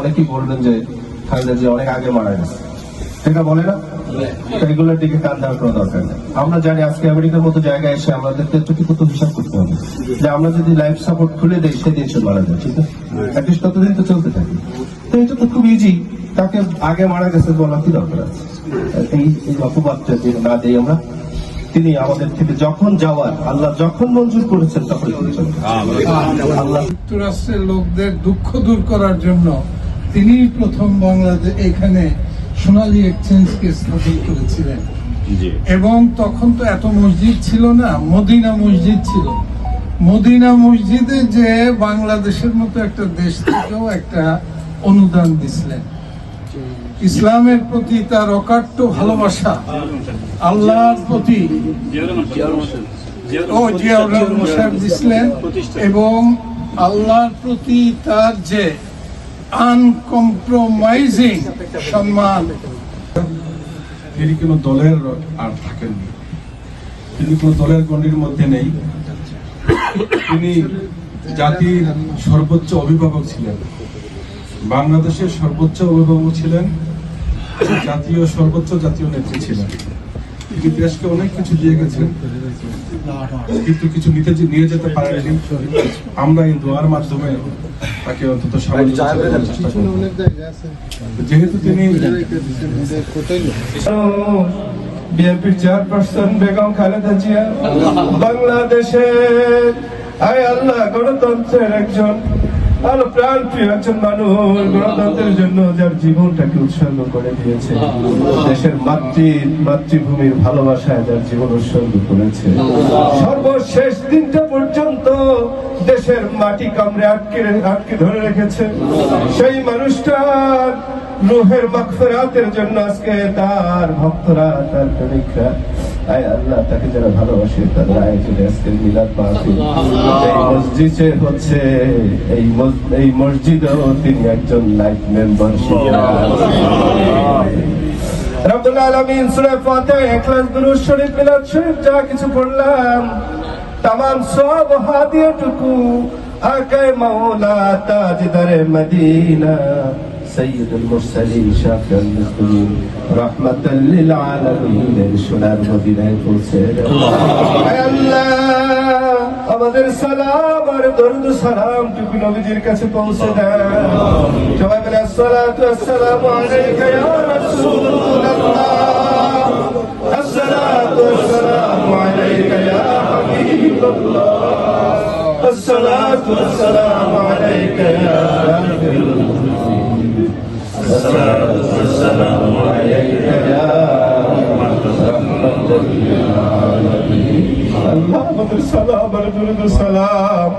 অনেকেই বলবেন যে খালেদা যে অনেক আগে মারা গেছে এটা বলে না? দিকে কান দেওয়ার কোনো দরকার নেই। আমরা জানি আজকে আমেরিকার মতো জায়গায় এসে আমাদেরকে হিসাব করতে হবে, যে আমরা যদি লাইফ সাপোর্ট খুলে সেদিন সে মারা যায় ঠিক আছে? ততদিন তো চলতে থাকে। তো এটা তো খুব ইজি তাকে আগে মারা গেছে বলা কি দরকার আছে? এই অপবাদটা না দেই আমরা তিনি আমাদের থেকে যখন যাওয়ার আল্লাহ যখন মঞ্জুর করেছেন তখন। আল্লাহ। যুক্তরাষ্ট্রের লোকদের দুঃখ দূর করার জন্য তিনি প্রথম বাংলাদেশ এখানে সোনালী এক্সচেঞ্জকে স্থাপন করেছিলেন। এবং তখন তো এত মসজিদ ছিল না মদিনা মসজিদ ছিল। মদিনা মসজিদে যে বাংলাদেশের মতো একটা দেশ থেকেও একটা অনুদান দিছিলেন। ইসলামের প্রতি তার অকাট্য ভালোবাসা, আল্লাহর প্রতি ও দিছিলেন এবং আল্লাহর প্রতি তার যে আনকম্প্রোমাইজিং সম্মান। তিনি কোনো দলের আর থাকেননি। তিনি কোনো দলের গণ্ডির মধ্যে নেই। তিনি জাতির সর্বোচ্চ অভিভাবক ছিলেন। বাংলাদেশের সর্বোচ্চ অভিভাবক ছিলেন জাতীয় সর্বোচ্চ জাতীয় নেত্রী ছিলেন। তিনি দেশকে অনেক কিছু দিয়ে গেছেন কিন্তু কিছু নিতে নিয়ে যেতে পারেননি। আমরা এই দোয়ার মাধ্যমে তাকে অন্তত। যেহেতু তিনি বিএনপির চেয়ারপারসন বেগম খালেদা জিয়া বাংলাদেশের আয় আল্লাহ গণতন্ত্রের একজন আরও প্রাণ প্রিয় একজন মানুষ। গণতন্ত্রের জন্য যার জীবনটাকে উৎসর্গ করে দিয়েছে। দেশের মাতৃ, মাতৃভূমির ভালোবাসায় যার জীবন উৎসর্গ করেছে। সর্বশেষ দিনটা পর্যন্ত দেশের মাটি কামড়ে আটকে আটকে ধরে রেখেছে। সেই মানুষটার রুহের মাগফিরাতের জন্য আজকে তার ভক্তরা, তার প্রেমিকরা আয় আল্লাহ তাকে যারা ভালোবাসে তাদের আয়োজনে আজকের মিলাদ মাহফিল এই মসজিদে হচ্ছে এই মস- এই মসজিদেও তিনি একজন লাইফ মেম্বার রব্বুল আলামিন সূরা ফাতিহা ইখলাস দুরূদ শরীফ মিলাদ শরীফ যা কিছু পড়লাম तमाम সব হাদিয়াটুকু আকায় মাওলা তাজদারে মদিনা سيد المرسلين شافع المسلمين رحمة للعالمين সোনার মদিনায় পৌঁছে দাও। আয় আল্লাহ আমাদের সালাম আর দরুদ সালাম টুকু নবীজির কাছে পৌঁছে দেন সবাই বলে আসসালাতু আসসালামু আলাইকা ইয়া রাসূলুল্লাহ الصلاة والسلام عليك يا حبيب الله الصلاة والسلام عليك يا غافر المذنبين الصلاة والسلام عليك يا رحمة للعالمين اللهم السلام عليك السلام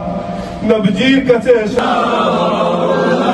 نبجيك تشاء